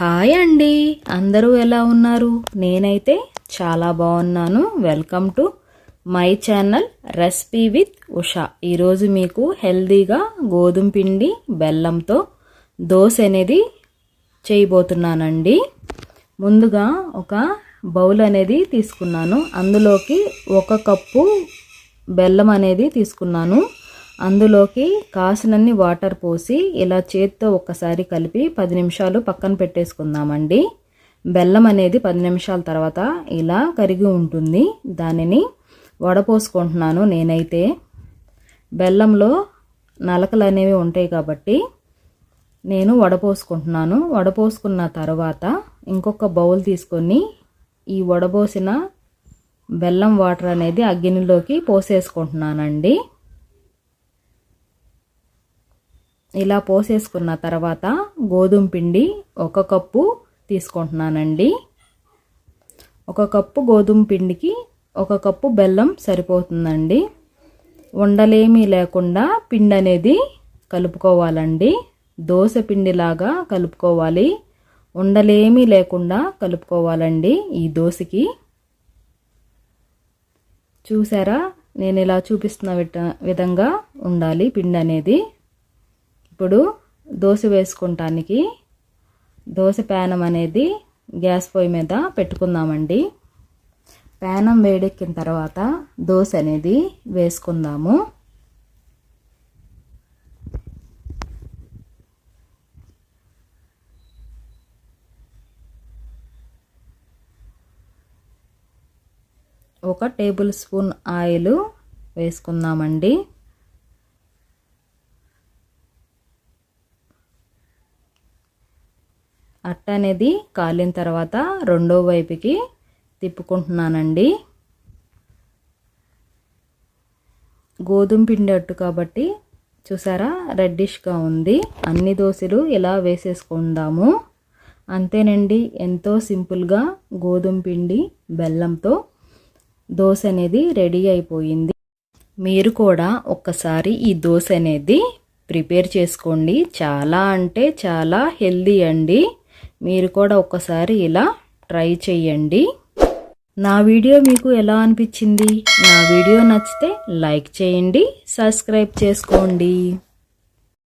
Hi అండి. అందరూ ఎలా ఉన్నారు? నేనైతే చాలా బాగున్నాను. Welcome to my channel recipe with Usha ఈరోజు మీకు హెల్దీగా గోధుమ పిండి బెల్లంతో దోశ అనేది చేయబోతున్నానండి. ముందుగా ఒక బౌల్ అనేది తీసుకున్నాను. అందులోకి ఒక కప్పు బెల్లం అనేది తీసుకున్నాను. అందులోకి కాసినన్ని వాటర్ పోసి ఇలా చేత్తో ఒక్కసారి కలిపి పది నిమిషాలు పక్కన పెట్టేసుకుందామండి. బెల్లం అనేది పది నిమిషాల తర్వాత ఇలా కరిగి ఉంటుంది. దానిని వడపోసుకుంటున్నాను నేనైతే. బెల్లంలో నలకలు అనేవి ఉంటాయి కాబట్టి నేను వడపోసుకుంటున్నాను. వడపోసుకున్న తర్వాత ఇంకొక బౌల్ తీసుకొని ఈ వడపోసిన బెల్లం వాటర్ అనేది అగ్గినిలోకి పోసేసుకుంటున్నానండి. ఇలా పోసేసుకున్న తర్వాత గోధుమ పిండి ఒక కప్పు తీసుకుంటున్నానండి. ఒక కప్పు గోధుమ పిండికి ఒక కప్పు బెల్లం సరిపోతుందండి. ఉండలేమీ లేకుండా పిండి అనేది కలుపుకోవాలండి. దోశ పిండిలాగా కలుపుకోవాలి. ఉండలేమీ లేకుండా కలుపుకోవాలండి ఈ దోశకి. చూసారా? నేను ఇలా చూపిస్తున్న విధంగా ఉండాలి పిండి అనేది. ఇప్పుడు దోశ వేసుకుంటానికి దోశ ప్యానం అనేది గ్యాస్ పొయ్యి మీద పెట్టుకుందామండి. ప్యానం వేడెక్కిన తర్వాత దోశ అనేది వేసుకుందాము. ఒక టేబుల్ స్పూన్ ఆయిల్ వేసుకుందామండి. అట్ట అనేది కాలిన తర్వాత రెండో వైపుకి తిప్పుకుంటున్నానండి. గోధుమ పిండి అట్టు కాబట్టి చూసారా రెడ్డిష్గా ఉంది. అన్ని దోశలు ఇలా వేసేసుకుందాము. అంతేనండి ఎంతో సింపుల్గా గోధుమ పిండి బెల్లంతో దోశ అనేది రెడీ అయిపోయింది. మీరు కూడా ఒక్కసారి ఈ దోశ అనేది ప్రిపేర్ చేసుకోండి. చాలా అంటే చాలా హెల్దీ అండి. మీరు కూడా ఒక్కసారి ఇలా ట్రై చేయండి నా వీడియో మీకు ఎలా అనిపించింది? నా వీడియో నచ్చితే లైక్ చేయండి సబ్స్క్రైబ్ చేసుకోండి.